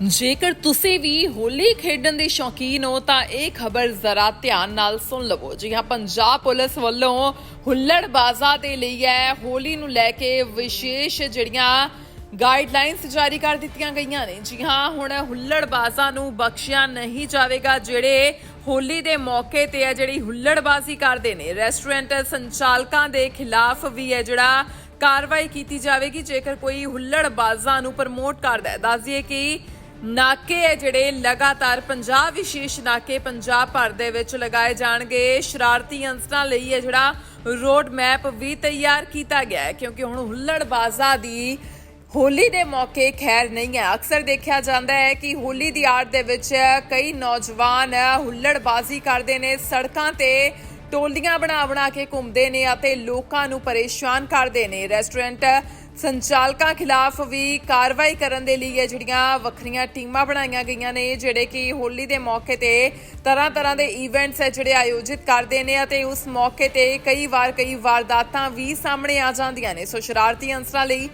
ਜੇਕਰ ਤੁਸੀਂ ਵੀ ਹੋਲੀ ਖੇਡਣ ਦੇ ਸ਼ੌਕੀਨ ਹੋ, ਤਾਂ ਇਹ ਖਬਰ ਜ਼ਰਾ ਧਿਆਨ ਨਾਲ ਸੁਣ ਲਵੋ। ਜੀ ਹਾਂ, ਪੰਜਾਬ ਪੁਲਿਸ ਵੱਲੋਂ ਹੁੱਲੜਬਾਜ਼ਾਂ ਦੇ ਲਈ ਹੈ। ਹੋਲੀ ਨੂੰ ਲੈ ਕੇ ਵਿਸ਼ੇਸ਼ ਜਿਹੜੀਆਂ ਗਾਈਡਲਾਈਨਸ ਜਾਰੀ ਕਰ ਦਿੱਤੀਆਂ ਗਈਆਂ ਨੇ। ਜੀ ਹਾਂ, ਹੁਣ ਹੁੱਲੜਬਾਜ਼ਾਂ ਨੂੰ ਬਖਸ਼ਿਆ ਨਹੀਂ ਜਾਵੇਗਾ, ਜਿਹੜੇ ਹੋਲੀ ਦੇ ਮੌਕੇ ਤੇ ਹੈ, ਜਿਹੜੀ ਹੁੱਲੜਬਾਜ਼ੀ ਕਰਦੇ ਨੇ। ਰੈਸਟੋਰੈਂਟ ਸੰਚਾਲਕਾਂ ਦੇ ਖਿਲਾਫ ਵੀ ਹੈ, ਜਿਹੜਾ ਕਾਰਵਾਈ ਕੀਤੀ ਜਾਵੇਗੀ, ਜੇਕਰ ਕੋਈ ਹੁੱਲੜਬਾਜ਼ਾਂ ਨੂੰ ਪ੍ਰਮੋਟ ਕਰਦਾ ਹੈ। ਦੱਸ ਦਈਏ ਕਿ ਨਾਕੇ ਹੈ ਜਿਹੜੇ ਲਗਾਤਾਰ ਪੰਜਾਬ, ਵਿਸ਼ੇਸ਼ ਨਾਕੇ ਪੰਜਾਬ ਭਰ ਦੇ ਵਿੱਚ ਲਗਾਏ ਜਾਣਗੇ। ਸ਼ਰਾਰਤੀ ਅੰਸਰਾਂ ਲਈ ਹੈ ਜਿਹੜਾ ਰੋਡ ਮੈਪ ਵੀ ਤਿਆਰ ਕੀਤਾ ਗਿਆ ਹੈ, ਕਿਉਂਕਿ ਹੁਣ ਹੁੱਲੜਬਾਜ਼ਾਂ ਦੀ ਹੋਲੀ ਦੇ ਮੌਕੇ ਖੈਰ ਨਹੀਂ ਹੈ। ਅਕਸਰ ਦੇਖਿਆ ਜਾਂਦਾ ਹੈ ਕਿ ਹੋਲੀ ਦੀ ਆੜ ਦੇ ਵਿੱਚ ਕਈ ਨੌਜਵਾਨ ਹੁੱਲੜਬਾਜ਼ੀ ਕਰਦੇ ਨੇ। ਸੜਕਾਂ ਤੇ ਟੋਲੀਆਂ ਬਣਾ ਬਣਾ ਕੇ ਘੁੰਮਦੇ ਨੇ ਅਤੇ ਲੋਕਾਂ ਨੂੰ ਪਰੇਸ਼ਾਨ ਕਰਦੇ ਨੇ। ਰੈਸਟੋਰੈਂਟ ਸੰਚਾਲਕਾਂ ਖਿਲਾਫ ਵੀ ਕਾਰਵਾਈ ਕਰਨ ਦੇ ਲਈ ਇਹ ਜਿਹੜੀਆਂ ਵੱਖਰੀਆਂ ਟੀਮਾਂ ਬਣਾਈਆਂ ਗਈਆਂ ਨੇ, ਜਿਹੜੇ ਕਿ ਹੋਲੀ ਦੇ ਮੌਕੇ ਤੇ ਤਰ੍ਹਾਂ ਤਰ੍ਹਾਂ ਦੇ ਇਵੈਂਟਸ ਹੈ ਜਿਹੜੇ ਆਯੋਜਿਤ ਕਰਦੇ ਨੇ ਅਤੇ ਉਸ ਮੌਕੇ ਤੇ ਕਈ ਵਾਰ ਕਈ ਵਾਰਦਾਤਾਂ ਵੀ ਸਾਹਮਣੇ ਆ ਜਾਂਦੀਆਂ ਨੇ। ਸੋ ਸ਼ਰਾਰਤੀ ਅੰਸਰਾਂ ਲਈ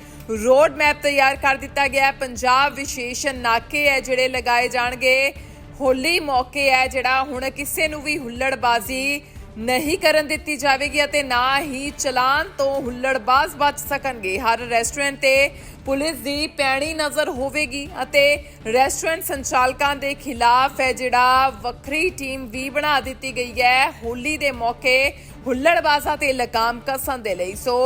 ਰੋਡ ਮੈਪ ਤਿਆਰ ਕਰ ਦਿੱਤਾ ਗਿਆ ਹੈ। ਪੰਜਾਬ ਵਿਸ਼ੇਸ਼ ਨਾਕੇ ਹੈ ਜਿਹੜੇ ਲਗਾਏ ਜਾਣਗੇ। ਹੋਲੀ ਮੌਕੇ ਹੈ ਜਿਹੜਾ ਹੁਣ ਕਿਸੇ ਨੂੰ ਵੀ ਹੁੱਲੜਬਾਜ਼ੀ ਨਹੀਂ ਕਰਨ ਦਿੱਤੀ ਜਾਵੇਗੀ ਅਤੇ ਨਾ ਹੀ ਚਲਾਨ ਤੋਂ ਹੁੱਲੜਬਾਜ਼ ਬਚ ਸਕਣਗੇ। ਹਰ ਰੈਸਟੋਰੈਂਟ ਤੇ ਪੁਲਿਸ ਦੀ ਪੈਣੀ ਨਜ਼ਰ ਹੋਵੇਗੀ ਅਤੇ ਰੈਸਟੋਰੈਂਟ ਸੰਚਾਲਕਾਂ ਦੇ ਖਿਲਾਫ ਹੈ ਜਿਹੜਾ ਵੱਖਰੀ ਟੀਮ ਵੀ ਬਣਾ ਦਿੱਤੀ ਗਈ ਹੈ। ਹੋਲੀ ਦੇ ਮੌਕੇ ਹੁੱਲੜਬਾਜ਼ਾਂ ਤੇ ਲਗਾਮ ਕਸਣ ਦੇ ਲਈ। ਸੋ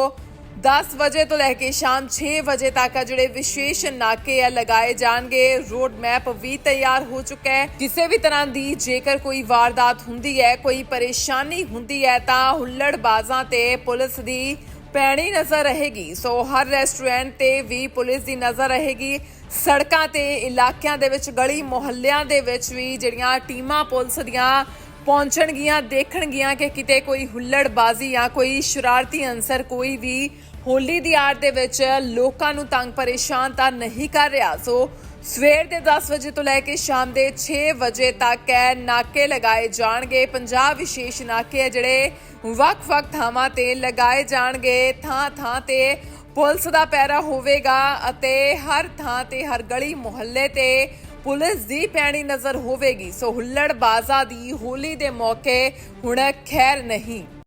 10 ਵਜੇ ਤੋਂ ਲੈ ਕੇ ਸ਼ਾਮ 6 ਵਜੇ ਤੱਕ ਆ ਜਿਹੜੇ ਵਿਸ਼ੇਸ਼ ਨਾਕੇ ਆ ਲਗਾਏ ਜਾਣਗੇ। ਰੋਡ ਮੈਪ ਵੀ ਤਿਆਰ ਹੋ ਚੁੱਕਾ ਹੈ। ਕਿਸੇ ਵੀ ਤਰ੍ਹਾਂ ਦੀ ਜੇਕਰ ਕੋਈ ਵਾਰਦਾਤ ਹੁੰਦੀ ਹੈ, ਕੋਈ ਪਰੇਸ਼ਾਨੀ ਹੁੰਦੀ ਹੈ, ਤਾਂ ਹੁੱਲੜਬਾਜ਼ਾਂ ਤੇ ਪੁਲਿਸ ਦੀ ਪੈਣੀ ਨਜ਼ਰ ਰਹੇਗੀ। ਸੋ ਹਰ ਰੈਸਟੋਰੈਂਟ ਤੇ ਵੀ ਪੁਲਿਸ ਦੀ ਨਜ਼ਰ ਰਹੇਗੀ। ਸੜਕਾਂ ਤੇ ਇਲਾਕਿਆਂ ਦੇ ਵਿੱਚ, ਗਲੀ ਮੁਹੱਲਿਆਂ ਦੇ ਵਿੱਚ ਵੀ ਜਿਹੜੀਆਂ ਟੀਮਾਂ ਪੁਲਿਸ ਦੀਆਂ ਪਹੁੰਚਣਗੀਆਂ, ਦੇਖਣਗੀਆਂ ਕਿ ਕਿਤੇ ਕੋਈ ਹੁੱਲੜਬਾਜ਼ੀ ਜਾਂ ਕੋਈ ਸ਼ਰਾਰਤੀ ਅੰਸਰ ਕੋਈ ਵੀ ਹੋਲੀ ਦੀ ਆੜ ਦੇ ਵਿੱਚ ਲੋਕਾਂ ਨੂੰ ਤੰਗ ਪਰੇਸ਼ਾਨ ਤਾਂ ਨਹੀਂ ਕਰ ਰਿਹਾ। ਸੋ ਸਵੇਰ ਦੇ 10 ਵਜੇ ਤੋਂ ਲੈ ਕੇ ਸ਼ਾਮ ਦੇ 6 ਵਜੇ ਤੱਕ ਹੈ ਨਾਕੇ ਲਗਾਏ ਜਾਣਗੇ। ਪੰਜਾਬ ਵਿਸ਼ੇਸ਼ ਨਾਕੇ ਹੈ ਜਿਹੜੇ ਵੱਖ-ਵੱਖ ਥਾਵਾਂ ਤੇ ਲਗਾਏ ਜਾਣਗੇ। ਥਾਂ-ਥਾਂ ਤੇ ਪੁਲਿਸ ਦਾ ਪਹਿਰਾ ਹੋਵੇਗਾ ਅਤੇ ਹਰ ਥਾਂ ਤੇ ਹਰ ਗਲੀ ਮੁਹੱਲੇ ਤੇ ਪੁਲਿਸ ਦੀ ਪੈਣੀ ਨਜ਼ਰ ਹੋਵੇਗੀ ਸੋ ਹੁੱਲੜਬਾਜ਼ਾ ਦੀ ਹੋਲੀ ਦੇ ਮੌਕੇ ਹੁਣ ਖੈਰ ਨਹੀਂ।